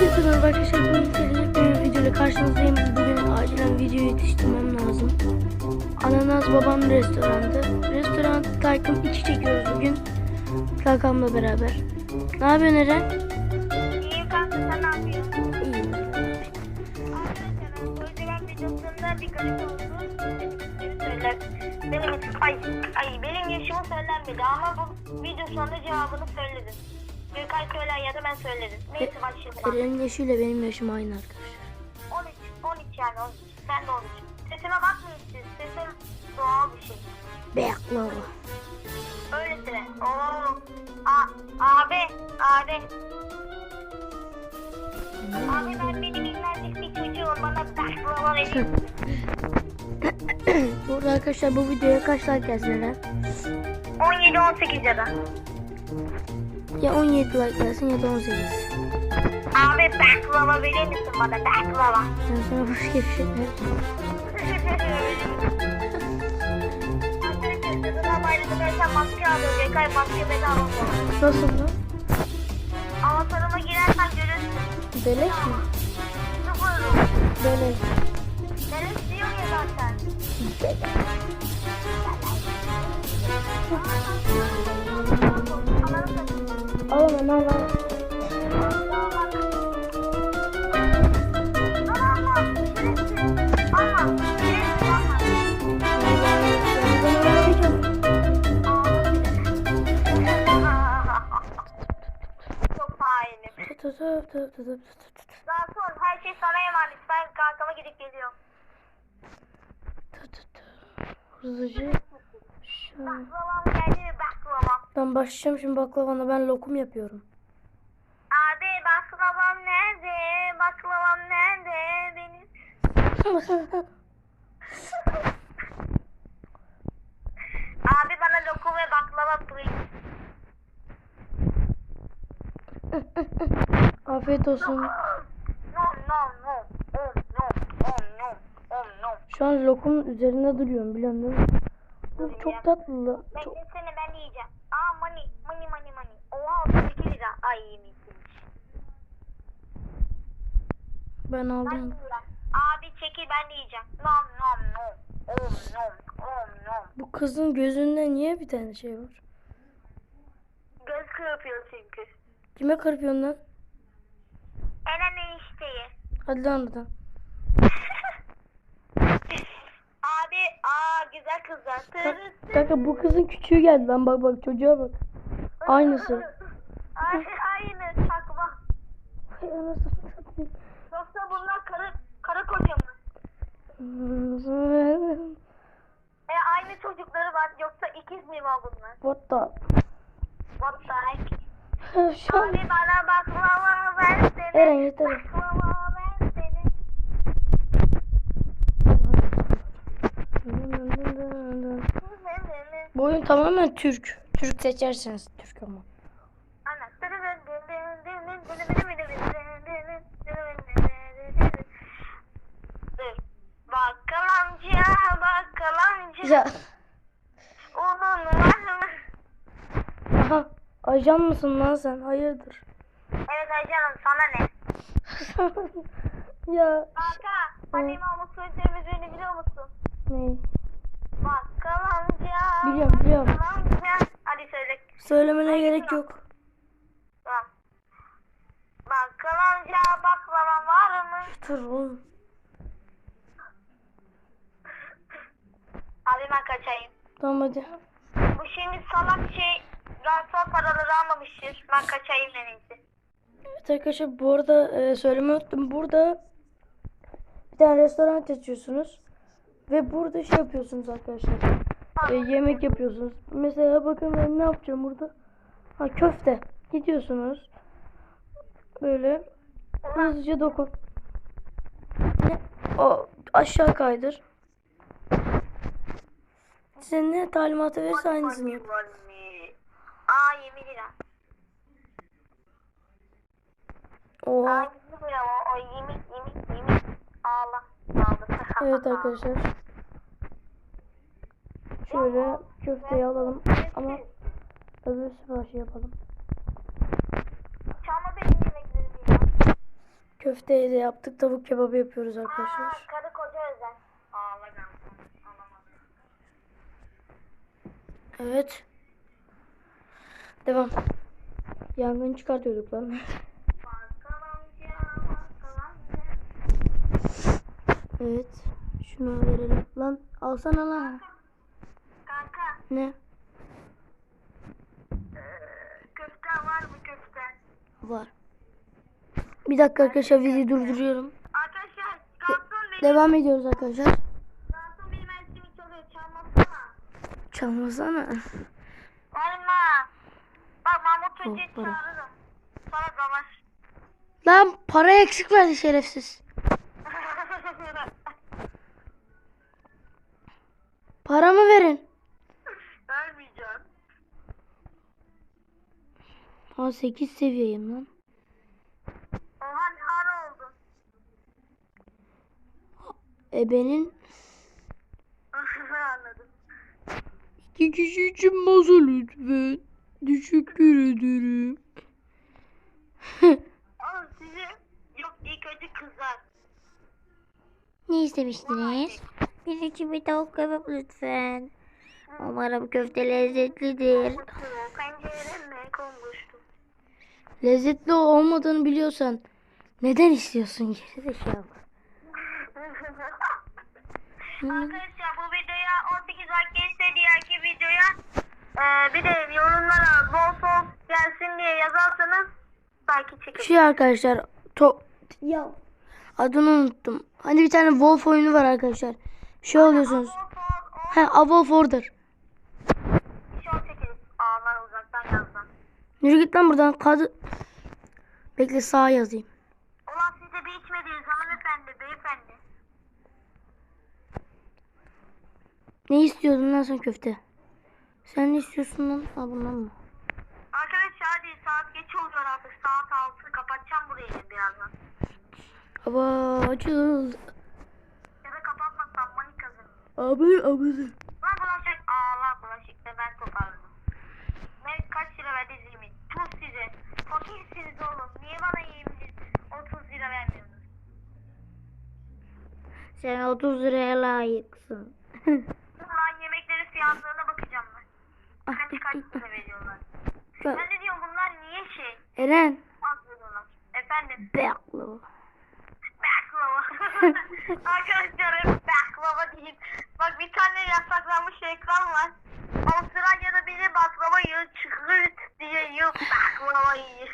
Herkese merhaba arkadaşlar. Bugün bir videoyla karşınızdayım. Bugün acilen video yetiştirmem lazım. Ananas babam restoranda. Restoran takım 2 çekiyoruz bugün. Kakamla beraber. Ne yapıyorsun Eren? İyiyim kanka sen ne yapıyorsun? İyiyim. Arkadaşlar Özlem videosunda bir garip oldu. Benim söyler. Benim ay, ay benim yaşımı söylenmedi ama bu video sonunda cevabını söyledim. Gökay söyler ya da ben söyledim. Neyse başlayalım. Eren'in yaşıyla benim yaşım aynı arkadaşlar. 13, 13 yani 13. Sen de 13. Sesime bakmayın siz. Sesim doğal bir şey. Baklava. Öylesine. Oo. A, abi, abi. Abi ben benim minnacık bir çocuğum. Bana baklava verin. Burada arkadaşlar bu videoya kaç like gelsin Eren? 17-18 ya da. Ya 17 like gelsin ya da 18. Abi baklava verir misin bana baklava? Ben sana bedava bu. Nasıl bu? Avatarıma girersen görürsün. Beleş mi? Sıfır. Beleş. Neresi diyor ya zaten. Al tut, tut. Daha sonra her şey sana emanet. Ben kankama gidip geliyorum. Hızlıca. Şöyle. Baklavam geldi mi baklavam? Ben başlayacağım şimdi baklavana. Ben lokum yapıyorum. Abi baklavam nerede? Baklavam nerede? Benim. Abi bana lokum ve baklava please. Afiyet olsun. No no no. Oh no. Oh no. Oh no. Şu an lokumun üzerinde duruyorum biliyorsun değil mi? Bu çok tatlı. Çok... Beklesene ben yiyeceğim. Aa money. Money money money. Oha 32 lira. Ay yemişsiniz. Ben aldım. Abi çekil ben yiyeceğim. Nom nom nom. Om nom. Om nom. Bu kızın gözünde niye bir tane şey var? Göz kırpıyor çünkü. Kime kırpıyorsun lan? Eren enişteyi. Hadi lan oradan. Abi aa güzel kızlar. Tırıs. Kanka bu kızın küçüğü geldi lan bak bak çocuğa bak. Aynısı. Ay, aynı takma. Ay anasını satayım. Yoksa bunlar karı, karı koca mı? E aynı çocukları var. Yoksa ikiz mi var bunlar? What the? What the heck? Şu an Abi bana baklava versene. Eren yeter. Baklava versene. Bu oyun tamamen Türk. Türk seçerseniz Türk ama. Ana. Dur. Bakkal amca, bakkal amca. Ya Onun var mı? aha ajan mısın lan sen? Hayırdır? Evet Aycan'ım sana ne? ya Kanka, annem olması temizliğini biliyor musun? ne? Bakkal amca. Biliyorum, biliyorum. amca. Hadi söyle. Söylemene gerek yok. Tamam. Bakkal amca baklava var mı? Dur oğlum. Abi ben kaçayım. Tamam hadi. Bu şimdi salak şey garson paraları almamıştır. Ben kaçayım en iyisi. Evet arkadaşlar bu arada e, söylemeyi unuttum. Burada bir tane restoran açıyorsunuz. Ve burada şey yapıyorsunuz arkadaşlar. E, yemek yapıyorsunuz. Mesela bakın ben ne yapacağım burada. Ha köfte. Gidiyorsunuz. Böyle hızlıca dokun. O aşağı kaydır. Size ne talimatı verirse aynısını yap. Aa 20 lira. Aa Oha. 20 lira o. O 20 20 20. Ağla. Ağla. Evet arkadaşlar. Şöyle köfteyi alalım ama öbür siparişi yapalım. Çalma benim yemeklerimi ya. köfteyi de yaptık. Tavuk kebabı yapıyoruz arkadaşlar. Aa, karı koca özel. Ağlagan. Anlamadım. Evet. Devam. Yangın çıkartıyorduk lan. Evet. Şunu verelim. Lan alsana lan. Kanka, Ne? eee, köften var mı köften? Var. Bir dakika arkadaşlar videoyu durduruyorum. Arkadaşlar, garson benim, Devam ediyoruz arkadaşlar. garson benim elçimi çalıyor. Çalmasana. Çalmasana. Hoca'yı para. çağırırım. Sana dalaş. Lan para eksik verdi şerefsiz. Paramı verin. Vermeyeceğim. Ha 8 seviyeyim lan. Oha ne ara oldu? Ebenin Anladım. iki kişi için masa lütfen. Teşekkür ederim. Oğlum sizi yok ilk önce kızar. Ne istemiştiniz? Bir iki bir tavuk kebap lütfen. Umarım köfte lezzetlidir. Pencereme. Lezzetli olmadığını biliyorsan neden istiyorsun gerizekalı? Arkadaşlar bu videoya 18 like gelirse diğerki videoya eee, bir de yorumlara bol bol gelsin diye yazarsanız belki çekeriz. Şey arkadaşlar to ya adını unuttum. Hani bir tane Wolf oyunu var arkadaşlar. Şey oluyorsunuz. Bol bol o He A Wolf Order. şey. Yürü git lan buradan. Kadı. Bekle sağa yazayım. Ulan siz de bir içmediniz hanımefendi, beyefendi. Ne istiyordun lan sen köfte? Sen ne istiyorsun lan? Ha bundan mı? Arkadaşlar hadi saat geç oluyor artık. Saat 6 kapatacağım burayı birazdan. Hava açıldı. Ya da kapatmazsam manik kazanırım. Abi abi. Lan bulaşık. Aa bulaşık da ben kopardım. Ne kaç lira verdi Zemin? Tuz size. Fakirsiniz oğlum. Niye bana 20 30 lira vermiyorsunuz? Sen 30 liraya layıksın. Ulan yemeklerin fiyatlarına bakacağım ben. Kaç veriyorlar? Gel. Ben de diyorum bunlar niye şey? Eren. Az veriyorlar. Efendim? Baklava. Baklava. Arkadaşlar hep baklava deyip. Bak bir tane yasaklanmış ekran var. Avustralya'da biri baklava yiyor. Çıkırt diye yiyor. Baklava yiyor.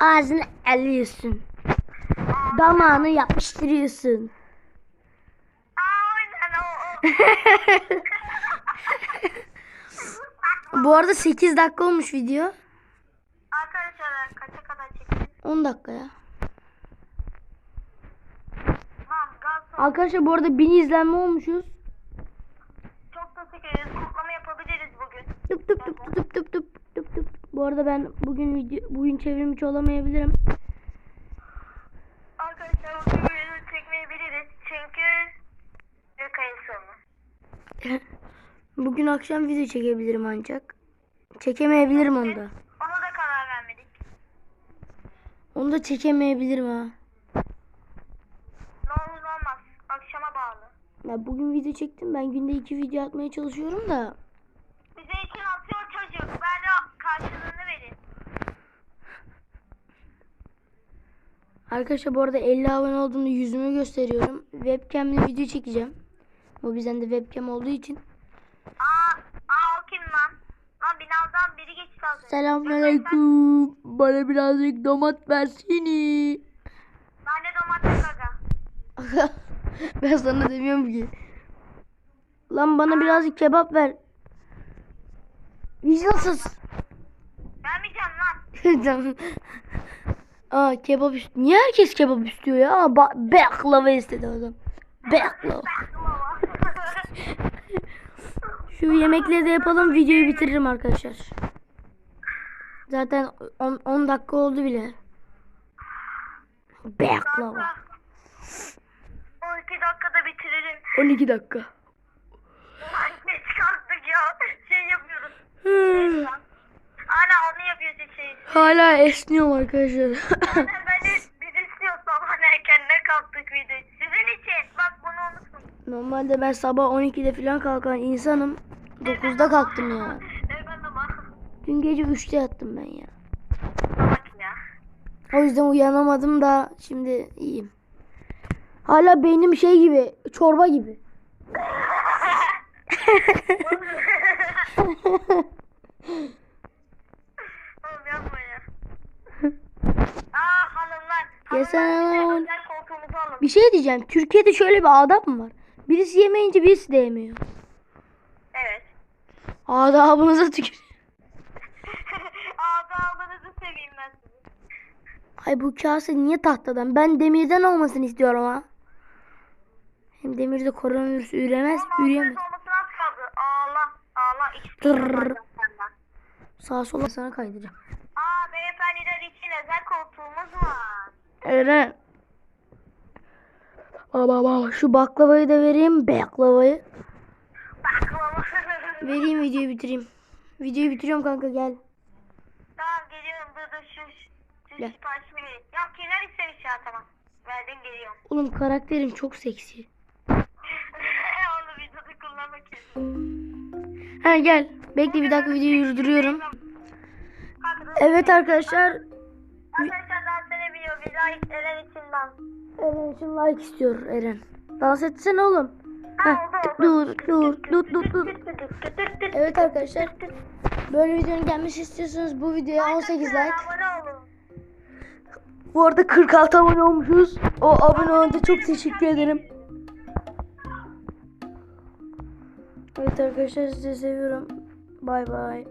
Ağzını eliyorsun. Damağını yapıştırıyorsun. Aynen o. Bu arada 8 dakika olmuş video. Arkadaşlar kaça kadar çekelim? 10 dakika ya. Arkadaşlar bu arada 1000 izlenme olmuşuz. Çok teşekkür ederiz. Kutlama yapabiliriz bugün. Tıp tıp tıp tıp tıp tıp tıp tıp. Bu arada ben bugün video, bugün çevrimiçi olamayabilirim. Arkadaşlar bugün video çekmeyebiliriz. Çünkü ayın sonu. Bugün akşam video çekebilirim ancak. Çekemeyebilirim onu da. Ona da karar vermedik. Onu da çekemeyebilirim ha. Ne olur ne olmaz. Akşama bağlı. Ya bugün video çektim. Ben günde iki video atmaya çalışıyorum da. Bize için atıyor çocuk. Ben de karşılığını verin. Arkadaşlar bu arada 50 abone olduğumda yüzümü gösteriyorum. Webcam'le video çekeceğim. O bizden de webcam olduğu için. Aa, aa o kim lan? Lan binadan biri geçti az önce. Selamünaleyküm. Bana birazcık domat versene. De domates aga. ben sana demiyorum ki. Lan bana birazcık kebap ver. Vicdansız. Vermeyeceğim lan. Aa kebap ist- Niye herkes kebap istiyor ya? Aa, ba- baklava istedi adam. Baklava. Şu yemekleri de yapalım videoyu bitiririm arkadaşlar. Zaten 10 dakika oldu bile. Baklava. 12 dakikada bitirelim. 12 dakika. Ulan ne çıkarttık ya. Şey yapıyoruz. Ana onu yapıyoruz şey. Hala esniyorum arkadaşlar. Ben de bizi video. Sizin için. Bak bunu unutmayın. Normalde ben sabah 12'de falan kalkan insanım. 9'da kalktım ya. Dün gece 3'te yattım ben ya. O yüzden uyanamadım da şimdi iyiyim. Hala beynim şey gibi, çorba gibi. Oğlum yapma ya. Aa hanımlar. Ya sen- Hanımlar bize özel koltuğumuzu alın. Bir şey diyeceğim. Türkiye'de şöyle bir adab mı var? Birisi yemeyince birisi de yemiyor. Evet. Adabınıza tükür. Ağzı seveyim ben sizi. Ay bu kase niye tahtadan? Ben demirden olmasını istiyorum ha. Hem demirde koronavirüs üremez, üreyemez. Allah. İşte Tırrrr. Sağa sola sana kaydıracağım. Aa beyefendiler için özel koltuğumuz var. Eren. Baba baba şu baklavayı da vereyim. Baklavayı. Baklava. Vereyim videoyu bitireyim. Videoyu bitiriyorum kanka gel. tamam geliyorum dur dur şu Gel. siparişimi vereyim. Ya kimler istemiş ya tamam. Verdim geliyorum. Oğlum karakterim çok seksi. Onu videoda kullanmak için. Ha gel. Bekle bir dakika videoyu durduruyorum. Arkadaşlar, Evet arkadaşlar. Arkadaşlar dans edebiliyor. Bir like Eren için dans. Eren için like istiyor Eren. Dans etsene oğlum. Ha, dur dur dur dur dur. Evet arkadaşlar. Böyle videonun gelmesi istiyorsanız bu videoya 18 like. Abone olun. Bu arada 46 abone olmuşuz. O abone olunca çok teşekkür ederim. Evet arkadaşlar sizi seviyorum. Bay bay.